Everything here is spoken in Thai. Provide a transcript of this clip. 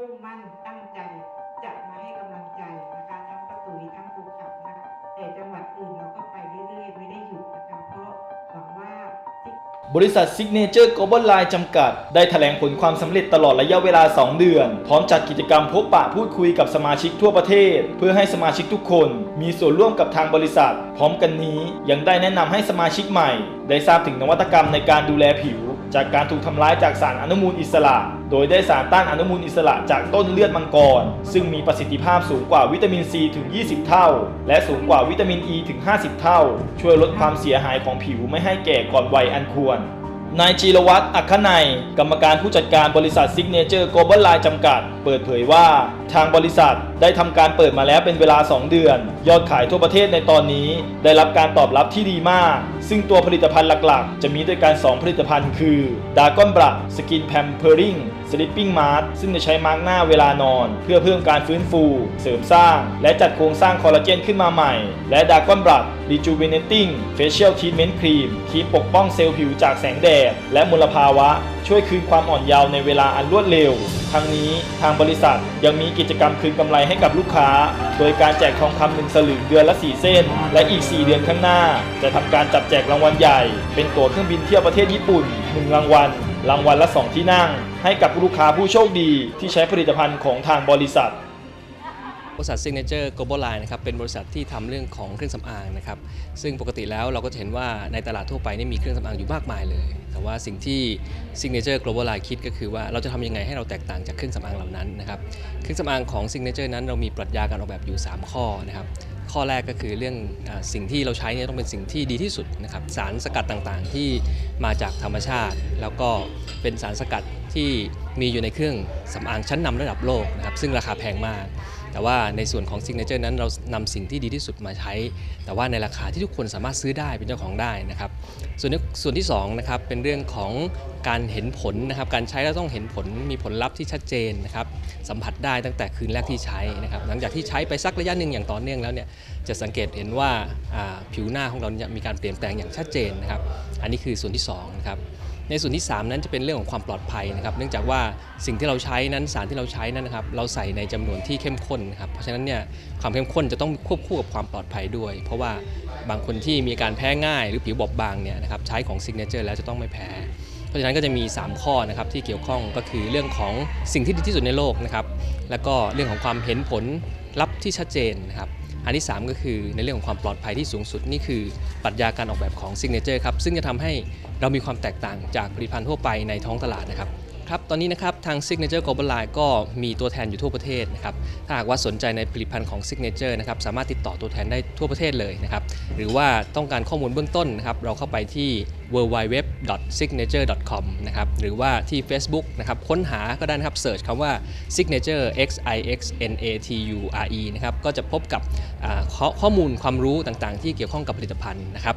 มุ่งมั่นตั้งใจจะมาให้กำลังใจนะคะทั้งประตุยทั้งภูเขานะคะแต่จังหวัดอื่นเราก็ไปเรื่อยๆไม่ได้หยุดนะคะเพราะหวังว่าบริษัท Signature Global Line จำกัด ได้แถลงผลความสำเร็จตลอดระยะเวลา 2 เดือน พร้อมจัดกิจกรรมพบปะพูดคุยกับสมาชิกทั่วประเทศ เพื่อให้สมาชิกทุกคน มีส่วนร่วมกับทางบริษัท พร้อมกันนี้ยังได้แนะนำให้สมาชิกใหม่ ได้ทราบถึงนวัตกรรมในการดูแลผิว จากการถูกทำร้ายจากสารอนุมูลอิสระ โดยได้สารต้านอนุมูลอิสระจากต้นเลือดมังกร ซึ่งมีประสิทธิภาพสูงกว่าวิตามินซีถึง 20 เท่า และสูงกว่าวิตามินอ e ีถึง 50 เท่า ช่วยลดความเสียหายของผิวไม่ให้แก่ก่อนวัยอันควร นายจีรวัตรอัคนัย กรรมการผู้จัดการบริษัทซิกเนเจอร์ Global Line จำกัด เปิดเผยว่า ทางบริษัทได้ทำการเปิดมาแล้วเป็นเวลา 2 เดือน ยอดขายทั่วประเทศในตอนนี้ ได้รับการตอบรับที่ดีมาก ซึ่งตัวผลิตภัณฑ์หลักๆ จะมีด้วยกัน 2 ผลิตภัณฑ์คือดากอนบรัสกินแพมเพอริงสลิปปิ้งมาร์ทซึ่งจะใช้มาร์กหน้าเวลานอน เพื่อเพิ่มการฟื้นฟู เสริมสร้าง และจัดโครงสร้างคอลลาเจนขึ้นมาใหม่ และดากอนบรัส Rejuvenating Facial Treatment Cream ครีมปกป้องเซลล์ผิวจากแสงแดด และมลภาวะ ช่วยคืนความอ่อนเยาว์ในเวลาอันรวดเร็ว ทั้งนี้ทางบริษัทยังมีกิจกรรมคืนกำไรให้กับลูกค้า โดยการแจกทองคำหนึ่งสลึงเดือนละ 4 เส้น และอีก 4 เดือนข้างหน้า จะทำการจับแจกรางวัลใหญ่ เป็นตั๋วเครื่องบินเที่ยวประเทศญี่ปุ่น 1 รางวัลรางวัลละ 2 ที่นั่ง ให้กับลูกค้าผู้โชคดีที่ใช้ผลิตภัณฑ์ของทางบริษัท บริษัท Signature Global Line นะครับเป็นบริษัทที่ทำเรื่องของเครื่องสำอางนะครับซึ่งปกติแล้วเราก็จะเห็นว่าในตลาดทั่วไปนี่มีเครื่องสำอางอยู่มากมายเลย แต่ว่าสิ่งที่ Signature Global Line คิดก็คือว่าเราจะทำยังไงให้เราแตกต่างจากเครื่องสำอางเหล่านั้นนะครับเครื่องสำอางของ Signature นั้นเรามีปรัชญาการออกแบบอยู่ 3 ข้อนะครับ ข้อแรกก็คือเรื่องสิ่งที่เราใช้เนี่ยต้องเป็นสิ่งที่ดีที่สุดนะครับสารสกัดต่างๆ ที่มาจากธรรมชาติ แล้วก็เป็นสารสกัดที่มีอยู่ในเครื่องสำอางชั้นนำระดับโลกนะครับซึ่งราคาแพงมาก แต่ว่าในส่วนของ Signature นั้นเรานำสิ่งที่ดีที่สุดมาใช้ แต่ว่าในราคาที่ทุกคนสามารถซื้อได้เป็นเจ้าของได้นะครับส่วนส่วนที่2นะครับเป็นเรื่องของการเห็นผลนะครับการใช้แล้วต้องเห็นผลมีผลลัพธ์ที่ชัดเจนนะครับสัมผัสได้ตั้งแต่คืนแรกที่ใช้นะครับหลังจากที่ใช้ไปสักระยะหนึ่งอย่างต่อเนื่องแล้วเนี่ยจะสังเกตเห็นว่าผิวหน้าของเราเนี่ยมีการเปลี่ยนแปลงอย่างชัดเจนนะครับอันนี้คือส่วนที่สองนะครับในส่วนที่ 3 นั้นจะเป็นเรื่องของความปลอดภัยนะครับ เนื่องจากว่าสิ่งที่เราใช้นั้นสารที่เราใช้นั้นนะครับ เราใส่ในจำนวนที่เข้มข้นครับ เพราะฉะนั้นเนี่ยความเข้มข้นจะต้องควบคู่กับความปลอดภัยด้วย เพราะว่าบางคนที่มีการแพ้ง่าย หรือผิวบอบบางเนี่ยนะครับใช้ของ Signature แล้วจะต้องไม่แพ้ เพราะฉะนั้นก็จะมี 3 ข้อนะครับที่เกี่ยวข้องก็คือเรื่องของสิ่งที่ดีที่สุดในโลกนะครับแล้วก็เรื่องของความเห็นผลลัพธ์ที่ชัดเจนนะครับอันที่ 3 ก็คือในเรื่องของความปลอดภัยที่สูงสุดนี่คือปรัชญาการออกแบบของ Signature ครับซึ่งจะทำให้เรามีความแตกต่างจากผลิตภัณฑ์ทั่วไปในท้องตลาดนะครับ ครับตอนนี้นะครับทาง Signature Global Line ก็มีตัวแทนอยู่ทั่วประเทศนะครับถ้าหากว่าสนใจในผลิตภัณฑ์ของ Signature นะครับสามารถติดต่อตัวแทนได้ทั่วประเทศเลยนะครับหรือว่าต้องการข้อมูลเบื้องต้นนะครับเราเข้าไปที่ www.signature.com นะครับหรือว่าที่ Facebook นะครับค้นหาก็ได้นะครับเสิร์ชคำว่า Signature X I X N A T U R E นะครับก็จะพบกับข้อมูลความรู้ต่างๆ ที่เกี่ยวข้องกับผลิตภัณฑ์นะครับ